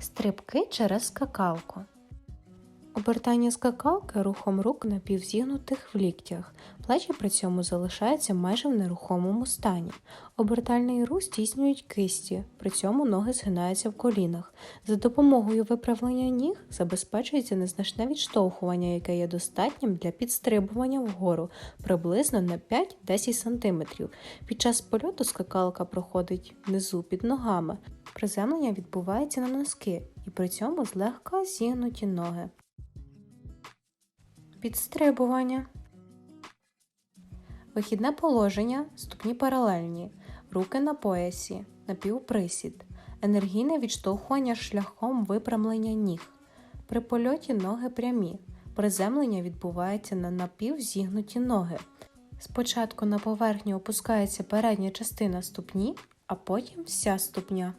Стрибки через скакалку. Обертання скакалки рухом рук напівзігнутих в ліктях. Плечі при цьому залишаються майже в нерухомому стані. Обертальний рух здійснюють кисті, при цьому ноги згинаються в колінах. За допомогою виправлення ніг забезпечується незначне відштовхування, яке є достатнім для підстрибування вгору приблизно на 5-10 см. Під час польоту скакалка проходить внизу під ногами. Приземлення відбувається на носки і при цьому злегка зігнуті ноги. Підстрибування. Вихідне положення, ступні паралельні, руки на поясі, напівприсід, енергійне відштовхування шляхом випрямлення ніг. При польоті ноги прямі. Приземлення відбувається на напівзігнуті ноги. Спочатку на поверхню опускається передня частина ступні, а потім вся ступня.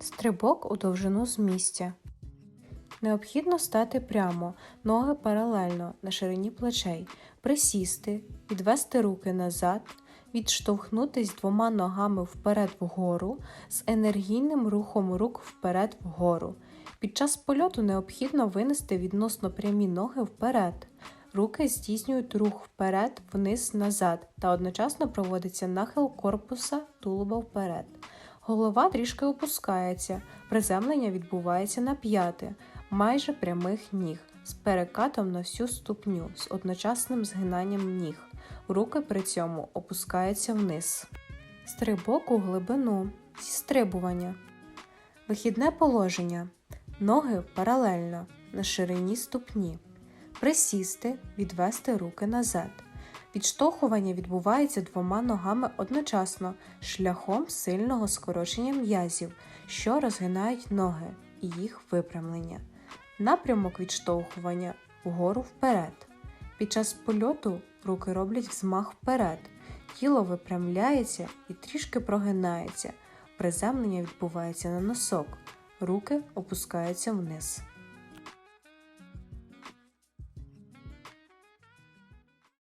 Стрибок у довжину з місця. Необхідно стати прямо, ноги паралельно на ширині плечей, присісти, відвести руки назад, відштовхнутись двома ногами вперед вгору з енергійним рухом рук вперед вгору. Під час польоту необхідно винести відносно прямі ноги вперед. Руки здійснюють рух вперед, вниз, назад та одночасно проводиться нахил корпуса тулуба вперед. Голова трішки опускається, приземлення відбувається на п'яти, майже прямих ніг, з перекатом на всю ступню, з одночасним згинанням ніг. Руки при цьому опускаються вниз. Стрибок у глибину. Зістрибування. Вихідне положення. Ноги паралельно на ширині ступні. Присісти, відвести руки назад. Відштовхування відбувається двома ногами одночасно шляхом сильного скорочення м'язів, що розгинають ноги і їх випрямлення. Напрямок відштовхування вгору вперед. Під час польоту руки роблять взмах вперед, тіло випрямляється і трішки прогинається. Приземлення відбувається на носок, руки опускаються вниз.